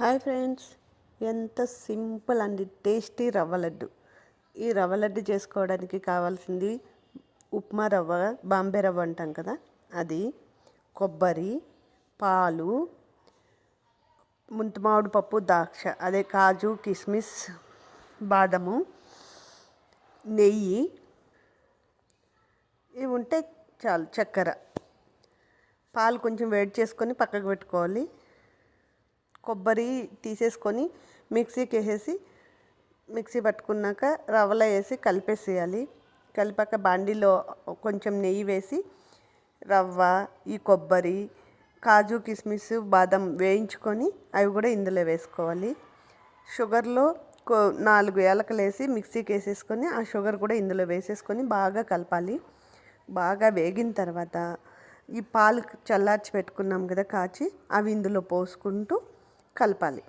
Hi friends. ఎంత simple and tasty rava laddu. ఈ రవ్వ లడ్డు చేసుకోవడానికి కావాల్సింది ఉప్మా రవ్వ బాంబే రవ్వ అంటాం కదా. అది కొబ్బరి పాలు ముంతమామిడి పప్పు ద్రాక్ష అదే కాజు కిస్మిస్ బాదము నెయ్యి. ఇవి ఉంటే చాలు చక్కెర. పాలు కొంచెం వేడి చేసుకొని పక్కకు పెట్టుకోవాలి. కొబ్బరి తీసేసుకొని మిక్సీకి వేసేసి మిక్సీ పట్టుకున్నాక రవ్వలో వేసి కలిపేసేయాలి. కలిపాక బాండీలో కొంచెం నెయ్యి వేసి రవ్వ ఈ కొబ్బరి కాజు కిస్మిస్ బాదం వేయించుకొని అవి కూడా ఇందులో వేసుకోవాలి. షుగర్లో కో నాలుగు ఏలకలు వేసి మిక్సీకి వేసేసుకొని ఆ షుగర్ కూడా ఇందులో వేసేసుకొని బాగా కలపాలి. బాగా వేగిన తర్వాత ఈ పాలు చల్లార్చి పెట్టుకున్నాం కదా కాచి అవి ఇందులో పోసుకుంటూ కలపాలి.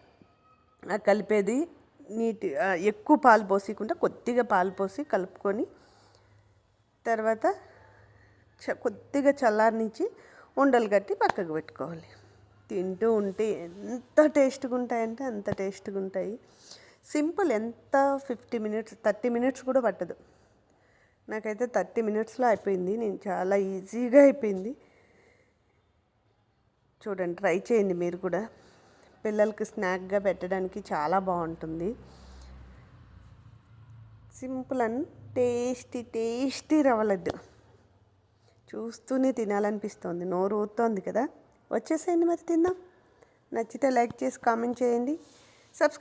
ఆ కలిపేది నీటి ఎక్కువ పాలు పోసికుండా కొద్దిగా పాలు పోసి కలుపుకొని తర్వాత చ కొద్దిగా చల్లారనిచ్చి ఉండలు కట్టి పక్కకు పెట్టుకోవాలి. తింటూ ఉంటే ఎంత టేస్ట్గా ఉంటాయంటే అంత టేస్ట్గా ఉంటాయి సింపుల్ ఎంత ఫిఫ్టీ మినిట్స్ థర్టీ మినిట్స్ కూడా పట్టదు. నాకైతే థర్టీ మినిట్స్లో అయిపోయింది. నేను చాలా ఈజీగా అయిపోయింది. చూడండి ట్రై చేయండి మీరు కూడా. పిల్లలకి స్నాక్గా పెట్టడానికి చాలా బాగుంటుంది. Simple and tasty tasty rava laddu. చూస్తూనే తినాలనిపిస్తుంది. నోరు ఊరుతోంది కదా. వచ్చేసేయండి మరి తిందాం. నచ్చితే లైక్ చేసి కామెంట్ చేయండి. సబ్స్క్రైబ్